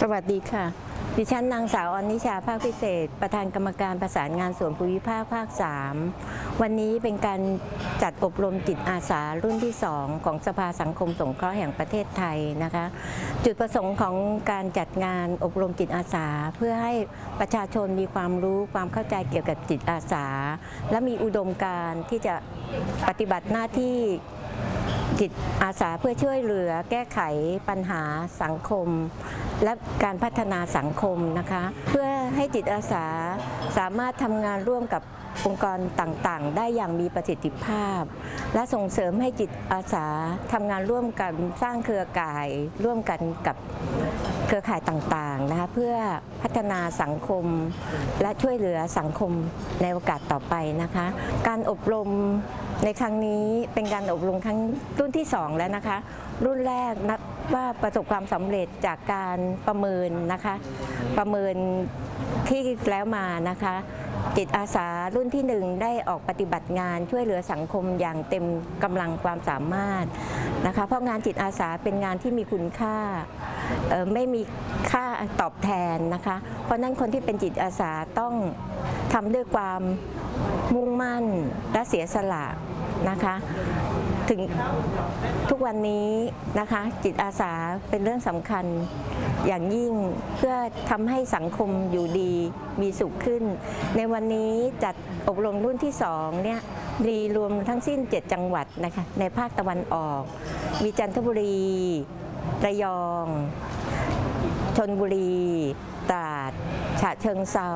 สวัสดีค่ะ ดิฉันนางสาวอนิชาภาคพิเศษ ประธานกรรมการประสานงานส่วนภูมิภาคภาค 3 วันนี้เป็นการจัดอบรมจิตอาสารุ่นที่ 2 ของสภาสังคมสงเคราะห์แห่งประเทศไทยนะคะ จุดประสงค์ของการจัดงานอบรมจิตอาสา เพื่อให้ประชาชนมีความรู้ความเข้าใจเกี่ยวกับจิตอาสา และมีอุดมการณ์ที่จะปฏิบัติหน้าที่จิตอาสาเพื่อช่วยเหลือแก้ไขปัญหาสังคม และการพัฒนาสังคมนะคะ เพื่อให้จิตอาสาสามารถทำงานร่วมกับองค์กรต่างๆ ได้อย่างมีประสิทธิภาพ และส่งเสริมให้จิตอาสาทำงานร่วมกันสร้างเครือข่ายร่วมกันกับเครือข่ายต่างๆนะคะเพื่อพัฒนาสังคมและช่วยเหลือสังคมในโอกาสต่อไปนะคะ การอบรมในครั้งนี้เป็นการอบรมครั้งรุ่นที่ 2 แล้วนะคะ รุ่นแรกนับ ว่าประสบความสำเร็จจากการประเมินนะคะ ประเมินที่แล้วมานะคะ จิตอาสารุ่นที่1ได้ออกปฏิบัติงานช่วยเหลือสังคมอย่างเต็มกำลังความสามารถนะคะ เพราะงานจิตอาสาเป็นงานที่มีคุณค่าไม่มีค่าตอบแทนนะคะ เพราะฉะนั้นคนที่เป็นจิตอาสาต้องทำด้วยความมุ่งมั่นและเสียสละนะคะ ถึงทุกวันนี้นะคะ จิตอาสาเป็นเรื่องสำคัญอย่างยิ่งเพื่อทำให้สังคมอยู่ดีมีสุขขึ้น ในวันนี้จัดอบรมรุ่นที่สองเนี่ยมีรวมทั้งสิ้น 7 จังหวัดนะคะในภาคตะวันออก มีจันทบุรีระยองชนบุรีตราดฉะเชิงเซา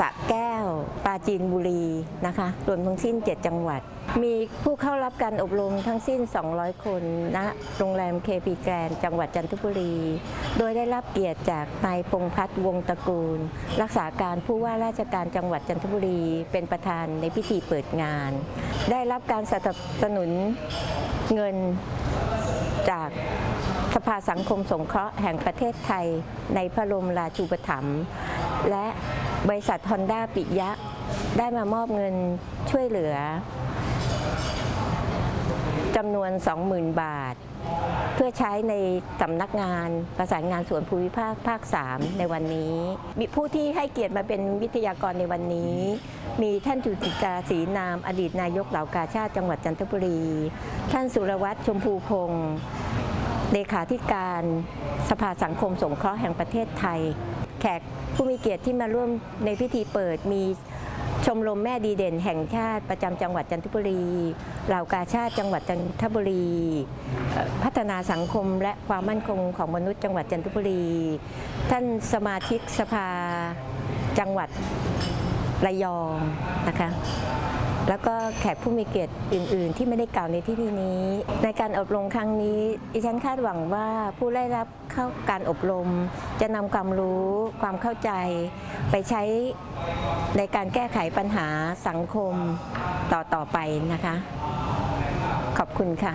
สระแก้ว ปราจีนบุรีนะคะ รวมทั้งสิ้น 7 จังหวัด มีผู้เข้ารับการอบรมทั้งสิ้น 200 คนณโรงแรมเคพีแกรนจังหวัดจันทบุรี โดยได้รับเกียรติจากนายพงพัฒน์วงศ์ตระกูล รักษาการผู้ว่าราชการจังหวัดจันทบุรี เป็นประธานในพิธีเปิดงาน ได้รับการสนับสนุนเงินจากสภาสังคมสงเคราะห์แห่งประเทศไทยในพระบรมราชูปถัมภ์และ บริษัทฮอนด้าปิยะ ได้มามอบเงินช่วยเหลือจำนวน 20,000 บาท เพื่อใช้ในสำนักงานประสานงานส่วนภูมิภาคภาค 3 ในวันนี้ มีผู้ที่ให้เกียรติมาเป็นวิทยากรในวันนี้ มีท่านจุติกาศรีนาม อดีตนายกเหล่ากาชาติจังหวัดจันทบุรี ท่านสุรวัตรชมพูพงศ์เลขาธิการสภาสังคมสงเคราะห์แห่งประเทศไทย แขกผู้มีเกียรติที่มาร่วมในพิธีเปิดมีชมรมแม่ดีเด่นแห่งชาติประจำจังหวัดจันทบุรีเหล่ากาชาติจังหวัดจันทบุรี พัฒนาสังคมและความมั่นคงของมนุษย์จังหวัดจันทบุรี ท่านสมาชิกสภาจังหวัดระยองนะคะ แล้วก็แขกผู้มีเกียรติอื่น ๆ ที่ไม่ได้กล่าวในที่นี้ ในการอบรมครั้งนี้ดิฉันคาดหวังว่าผู้ได้รับเข้าการอบรม จะนำความรู้ความเข้าใจ ไปใช้ในการแก้ไขปัญหาสังคมต่อ ๆ ไปนะคะ ขอบคุณค่ะ